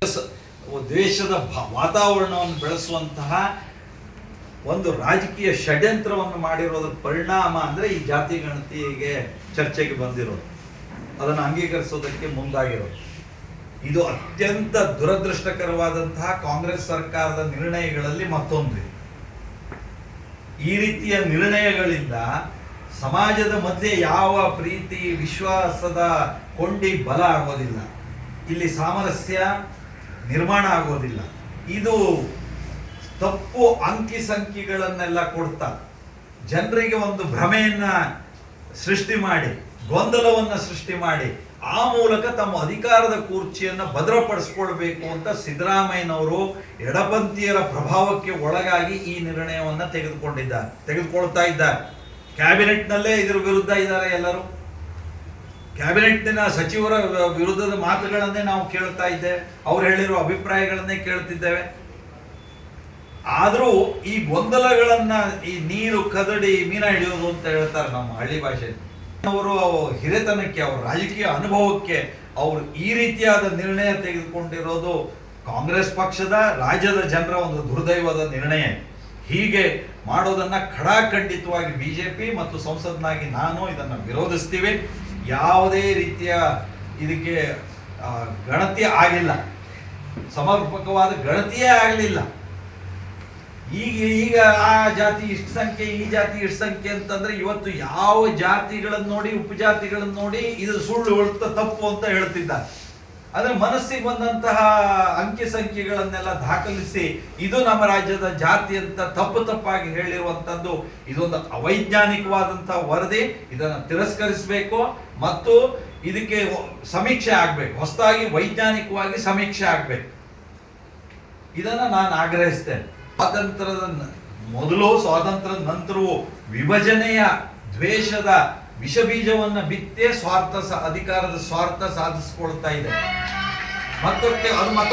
ದೇಶದ ವಾತಾವರಣವನ್ನು ಬೆಳೆಸುವಂತಹ ಒಂದು ರಾಜಕೀಯ ಷಡ್ಯಂತ್ರವನ್ನು ಮಾಡಿರೋದ್ರ ಪರಿಣಾಮ ಅಂದ್ರೆ ಈ ಜಾತಿ ಗಣತಿಗೆ ಚರ್ಚೆಗೆ ಬಂದಿರೋದು. ಅದನ್ನು ಅಂಗೀಕರಿಸೋದಕ್ಕೆ ಮುಂದಾಗಿರೋದು. ಇದು ಅತ್ಯಂತ ದುರದೃಷ್ಟಕರವಾದಂತಹ ಕಾಂಗ್ರೆಸ್ ಸರ್ಕಾರದ ನಿರ್ಣಯಗಳಲ್ಲಿ ಮತ್ತೊಂದು. ಈ ರೀತಿಯ ನಿರ್ಣಯಗಳಿಂದ ಸಮಾಜದ ಮಧ್ಯೆ ಯಾವ ಪ್ರೀತಿ, ವಿಶ್ವಾಸದ ಕೊಂಡಿ ಬಲ ಆಗೋದಿಲ್ಲ. ಇಲ್ಲಿ ಸಾಮರಸ್ಯ ನಿರ್ಮಾಣ ಆಗೋದಿಲ್ಲ. ಇದು ತಪ್ಪು ಅಂಕಿ ಸಂಖ್ಯೆಗಳನ್ನೆಲ್ಲ ಕೊಡ್ತಾ, ಜನರಿಗೆ ಒಂದು ಭ್ರಮೆಯನ್ನು ಸೃಷ್ಟಿ ಮಾಡಿ, ಗೊಂದಲವನ್ನ ಸೃಷ್ಟಿ ಮಾಡಿ, ಆ ಮೂಲಕ ತಮ್ಮ ಅಧಿಕಾರದ ಕುರ್ಚಿಯನ್ನು ಭದ್ರಪಡಿಸ್ಕೊಳ್ಬೇಕು ಅಂತ ಸಿದ್ದರಾಮಯ್ಯನವರು ಎಡಪಂಥೀಯರ ಪ್ರಭಾವಕ್ಕೆ ಒಳಗಾಗಿ ಈ ನಿರ್ಣಯವನ್ನ ತೆಗೆದುಕೊಂಡಿದ್ದಾರೆ, ತೆಗೆದುಕೊಳ್ತಾ ಇದ್ದಾರೆ. ಕ್ಯಾಬಿನೆಟ್ನಲ್ಲೇ ಇದರ ವಿರುದ್ಧ ಇದ್ದಾರೆ ಎಲ್ಲರೂ. ಕ್ಯಾಬಿನೆಟ್ನ ಸಚಿವರ ವಿರುದ್ಧದ ಮಾತುಗಳನ್ನೇ ನಾವು ಕೇಳ್ತಾ ಇದ್ದೇವೆ. ಅವ್ರು ಹೇಳಿರೋ ಅಭಿಪ್ರಾಯಗಳನ್ನೇ ಕೇಳ್ತಿದ್ದೇವೆ. ಆದರೂ ಈ ಗೊಂದಲಗಳನ್ನ ಈ ನೀರು ಕದಡಿ ಮೀನ ಹಿಡಿಯೋದು ಅಂತ ಹೇಳ್ತಾರೆ ನಮ್ಮ ಹಳ್ಳಿ ಭಾಷೆ ಅವರು ಹಿರಿತನಕ್ಕೆ, ಅವರ ರಾಜಕೀಯ ಅನುಭವಕ್ಕೆ ಅವರು ಈ ರೀತಿಯಾದ ನಿರ್ಣಯ ತೆಗೆದುಕೊಂಡಿರೋದು ಕಾಂಗ್ರೆಸ್ ಪಕ್ಷದ, ರಾಜ್ಯದ ಜನರ ಒಂದು ದುರ್ದೈವದ ನಿರ್ಣಯ. ಹೀಗೆ ಮಾಡೋದನ್ನ ಖಡಾಖಂಡಿತವಾಗಿ ಬಿಜೆಪಿ ಮತ್ತು ಸಂಸದನಾಗಿ ನಾನು ಇದನ್ನು ವಿರೋಧಿಸ್ತೀವಿ. ಯಾವುದೇ ರೀತಿಯ ಇದಕ್ಕೆ ಗಣತಿ ಆಗಿಲ್ಲ. ಸಮರ್ಪಕವಾದ ಗಣತಿಯೇ ಆಗಲಿಲ್ಲ. ಈಗ ಈಗ ಆ ಜಾತಿ ಇಷ್ಟು ಸಂಖ್ಯೆ, ಈ ಜಾತಿ ಇಷ್ಟು ಸಂಖ್ಯೆ ಅಂತಂದ್ರೆ ಇವತ್ತು ಯಾವ ಜಾತಿಗಳನ್ನು ನೋಡಿ ಉಪಜಾತಿಗಳನ್ನು ನೋಡಿ ಇದು ಸುಳ್ಳು ತಪ್ಪು ಅಂತ ಹೇಳ್ತಿದ್ದಾರೆ. ಆದ್ರೆ ಮನಸ್ಸಿಗೆ ಬಂದಂತಹ ಅಂಕಿ ಸಂಖ್ಯೆಗಳನ್ನೆಲ್ಲ ದಾಖಲಿಸಿ ಇದು ನಮ್ಮ ರಾಜ್ಯದ ಜಾತಿ ಅಂತ ತಪ್ಪು ತಪ್ಪಾಗಿ ಹೇಳಿರುವಂಥದ್ದು ಇದೊಂದು ಅವೈಜ್ಞಾನಿಕವಾದಂತಹ ವರದಿ. ಇದನ್ನು ತಿರಸ್ಕರಿಸಬೇಕು ಮತ್ತು ಇದಕ್ಕೆ ಸಮೀಕ್ಷೆ ಆಗ್ಬೇಕು. ಹೊಸದಾಗಿ ವೈಜ್ಞಾನಿಕವಾಗಿ ಸಮೀಕ್ಷೆ ಆಗ್ಬೇಕು. ಇದನ್ನು ನಾನು ಆಗ್ರಹಿಸ್ತೇನೆ. ಸ್ವಾತಂತ್ರ್ಯದ ಮೊದಲು ಸ್ವಾತಂತ್ರ್ಯದ ನಂತರವೂ ವಿಭಜನೆಯ ದ್ವೇಷದ ವಿಷಬೀಜವನ್ನ ಬಿತ್ತೇ ಸ್ವಾರ್ಥ ಅಧಿಕಾರದ ಸ್ವಾರ್ಥ ಸಾಧಿಸಿಕೊಳ್ತಾ ಇದೆ. ಮತ್ತೊಕ್ಕೆ ಅದು